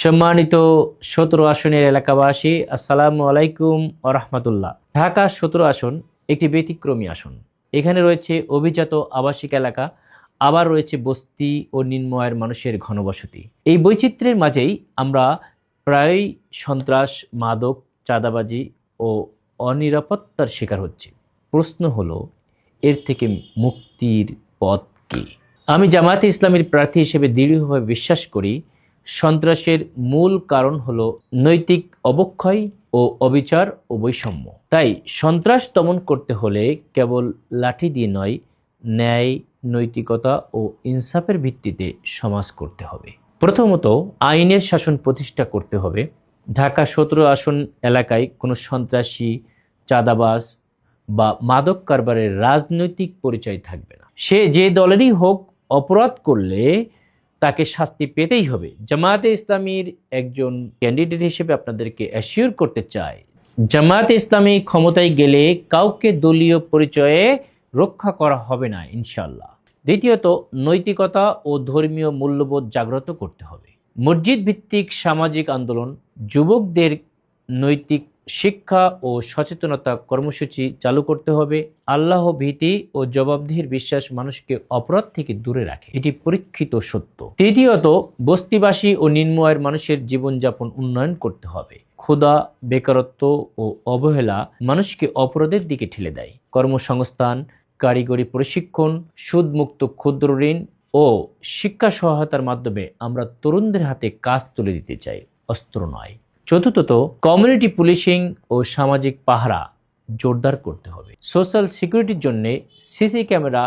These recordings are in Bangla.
সম্মানিত সতেরো আসনের এলাকাবাসী, আসসালামু আলাইকুম রহমতুল্লাহ ঢাকা সতেরো আসন, একটি ব্যতিক্রমী আসন। এখানে রয়েছে অভিজাত আবাসিক এলাকা, আবার রয়েছে বস্তি ও নিম্নয়ের মানুষের ঘনবসতি। এই বৈচিত্র্যের মাঝেই আমরা প্রায়ই সন্ত্রাস, মাদক, চাঁদাবাজি ও অনিরাপত্তার শিকার হচ্ছি। প্রশ্ন হলো, এর থেকে মুক্তির পথ কী? আমি জামায়াতে ইসলামের প্রার্থী হিসেবে দৃঢ়ভাবে বিশ্বাস করি সন্ত্রাসের মূল কারণ হলো নৈতিক অবক্ষয় ও অবিচার ও বৈষম্য। তাই সন্ত্রাস দমন করতে হলে কেবল লাঠি দিয়ে নয়, ন্যায়, নৈতিকতা ও ইনসাফের ভিত্তিতে সমাজ করতে হবে। প্রথমত, আইনের শাসন প্রতিষ্ঠা করতে হবে। ঢাকা সতেরো আসন এলাকায় কোনো সন্ত্রাসী, চাঁদাবাজ বা মাদক কারবারের রাজনৈতিক পরিচয় থাকবে না। সে যে দলেরই হোক, অপরাধ করলে তাকে শাস্তি পেতেই হবে। জামায়াতে ইসলামীর একজন ক্যান্ডিডেট হিসেবে আপনাদেরকে অ্যাসিওর করতে চাই, জামায়াতে ইসলামী ক্ষমতায় গেলে কাউকে দলীয় পরিচয়ে রক্ষা করা হবে না ইনশাল্লাহ দ্বিতীয়ত, নৈতিকতা ও ধর্মীয় মূল্যবোধ জাগ্রত করতে হবে। মসজিদ ভিত্তিক সামাজিক আন্দোলন যুবকদের নৈতিক শিক্ষা ও সচেতনতা কর্মসূচি চালু করতে হবে। আল্লাহ ভীতি ও জবাবদিহির বিশ্বাস মানুষকে অপরাধ থেকে দূরে রাখে। এটি পরীক্ষিত সত্য। তৃতীয়ত, বস্তিবাসী ও নিম্নয়ের মানুষের জীবনযাপন উন্নয়ন করতে হবে। ক্ষুধা, বেকারত্ব ও অবহেলা মানুষকে অপরাধের দিকে ঠেলে দেয়। কর্মসংস্থান, কারিগরি প্রশিক্ষণ, সুদমুক্ত ক্ষুদ্র ঋণ ও শিক্ষা সহায়তার মাধ্যমে আমরা তরুণদের হাতে কাজ তুলে দিতে চাই। অস্ত্র নয়। চতুর্থত কমিউনিটি পুলিশিং ও সামাজিক পাহারা জোরদার করতে হবে। সোশ্যাল সিকিউরিটির জন্য সিসি ক্যামেরা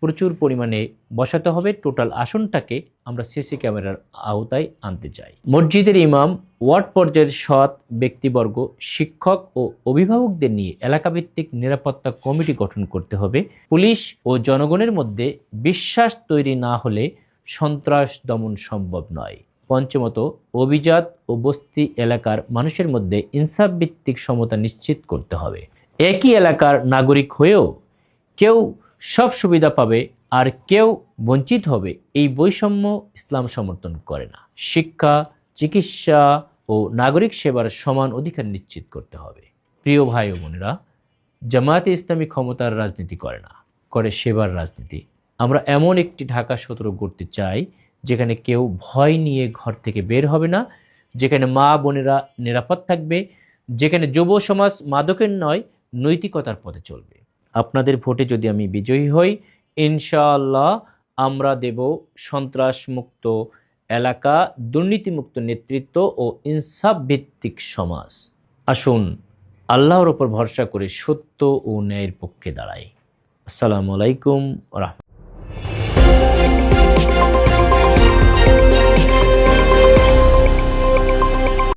প্রচুর পরিমাণে বসাতে হবে। টোটাল আসনটাকে আমরা সিসি ক্যামেরার আওতায় আনতে চাই। মসজিদের ইমাম, ওয়ার্ড পর্যায়ের সৎ ব্যক্তিবর্গ, শিক্ষক ও অভিভাবকদের নিয়ে এলাকাভিত্তিক নিরাপত্তা কমিটি গঠন করতে হবে। পুলিশ ও জনগণের মধ্যে বিশ্বাস তৈরি না হলে সন্ত্রাস দমন সম্ভব নয়। পঞ্চমত, অভিজাত ও বস্তি এলাকার মানুষের মধ্যে ইনসাফ ভিত্তিক সমতা নিশ্চিত করতে হবে। একই এলাকার নাগরিক হয়েও কেউ সব সুবিধা পাবে আর কেউ বঞ্চিত হবে এই বৈষম্য ইসলাম সমর্থন করে না। শিক্ষা, চিকিৎসা ও নাগরিক সেবার সমান অধিকার নিশ্চিত করতে হবে। প্রিয় ভাই ও বোনেরা, জামায়াতে ইসলামী ক্ষমতার রাজনীতি করে না, করে সেবার রাজনীতি। আমরা এমন একটি ঢাকা সতেরো গড়তে চাই যেখানে কেউ ভয় নিয়ে ঘর থেকে বের হবে না, যেখানে মা বোনেরা নিরাপদ থাকবে, যেখানে যুব সমাজ মাদকের নয়, নৈতিকতার পথে চলবে। আপনাদের ভোটে যদি আমি বিজয়ী হই, ইনশাআল্লাহ আমরা দেব সন্ত্রাসমুক্ত এলাকা, দুর্নীতিমুক্ত নেতৃত্ব ও ইনসাফ ভিত্তিক সমাজ। আসুন, আল্লাহর ওপর ভরসা করে সত্য ও ন্যায়ের পক্ষে দাঁড়াই। আসসালামু আলাইকুম রহমতুল্লাহ।